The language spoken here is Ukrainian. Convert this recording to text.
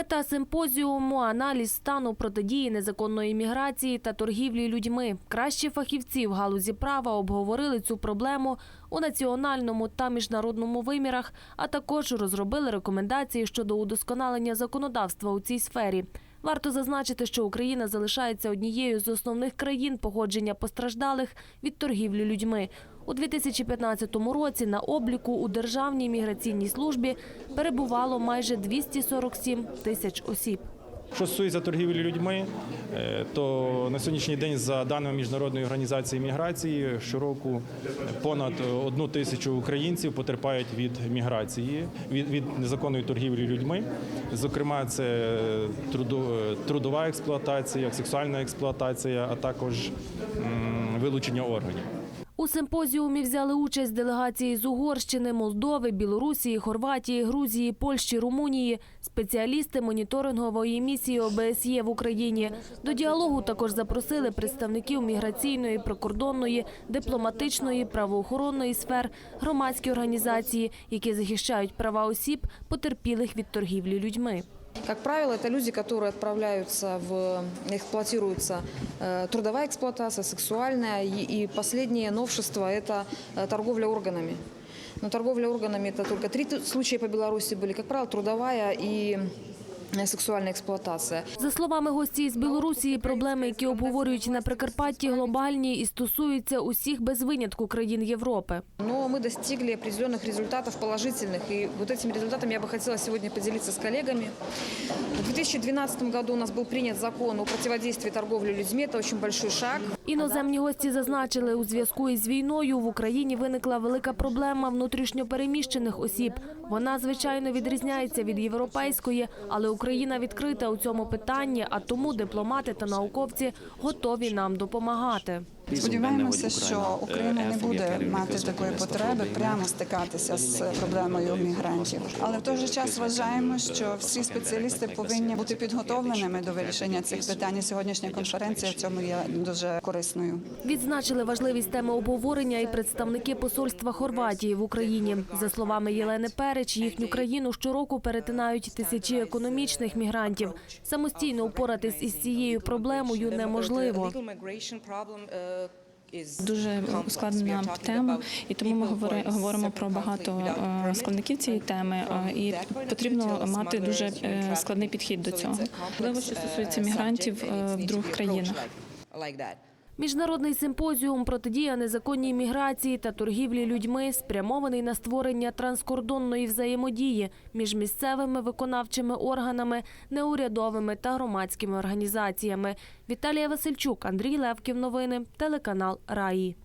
Мета симпозіуму аналіз стану протидії незаконної міграції та торгівлі людьми. Кращі фахівці в галузі права обговорили цю проблему у національному та міжнародному вимірах, а також розробили рекомендації щодо удосконалення законодавства у цій сфері. Варто зазначити, що Україна залишається однією з основних країн походження постраждалих від торгівлі людьми. У 2015 році на обліку у Державній міграційній службі перебувало майже 247 тисяч осіб. Що стосується торгівлі людьми, е, то на сьогоднішній день, за даними міжнародної організації міграції, щороку понад одну тисячу українців потерпають від міграції, від, від незаконної торгівлі людьми. Зокрема, це трудо- трудова експлуатація, сексуальна експлуатація, а також вилучення органів. У симпозіумі взяли участь делегації з Угорщини, Молдови, Білорусі, Хорватії, Грузії, Польщі, Румунії, спеціалісти моніторингової місії ОБСЄ в Україні. До діалогу також запросили представників міграційної, прикордонної, дипломатичної, правоохоронної сфер, громадські організації, які захищають права осіб, потерпілих від торгівлі людьми. Как правило, это люди, которые отправляются в, эксплуатируются э, трудовая эксплуатация, сексуальная. И, и последнее новшество – это э, торговля органами. Но торговля органами – это только три т- случая по Беларуси были. Как правило, трудовая и э, сексуальная эксплуатация. За словами гості із Білорусі, проблеми, які обговорюють на Прикарпатті, глобальні і стосуються усіх без винятку країн Європи. Но мы достигли определенных результатов положительных. И вот этими результатами я бы хотела сегодня поделиться с коллегами. В 2012 году у нас был принят закон о противодействии торговле людьми. Это очень большой шаг. Іноземні гості зазначили, у зв'язку із війною в Україні виникла велика проблема внутрішньопереміщених осіб. Вона, звичайно, відрізняється від європейської, але Україна відкрита у цьому питанні, а тому дипломати та науковці готові нам допомагати. Сподіваємося, що Україна не буде мати такої потреби прямо стикатися з проблемою мігрантів. Але в той же час вважаємо, що всі спеціалісти повинні бути підготовленими до вирішення цих питань. І Сьогоднішня конференція в цьому є дуже корисною. Відзначили важливість теми обговорення і представники посольства Хорватії в Україні. За словами Єлени Переч, їхню країну щороку перетинають тисячі економічних мігрантів. Самостійно упоратись із цією проблемою неможливо. Дуже складна тема, і тому ми говоримо про багато е, складників цієї теми. е, І потрібно мати дуже е, складний підхід до цього. Можливо, що стосується мігрантів в других країнах. Міжнародний симпозіум протидія незаконній міграції та торгівлі людьми спрямований на створення транскордонної взаємодії між місцевими виконавчими органами, неурядовими та громадськими організаціями. Віталія Васильчук, Андрій Левків. Новини, телеканал Раї.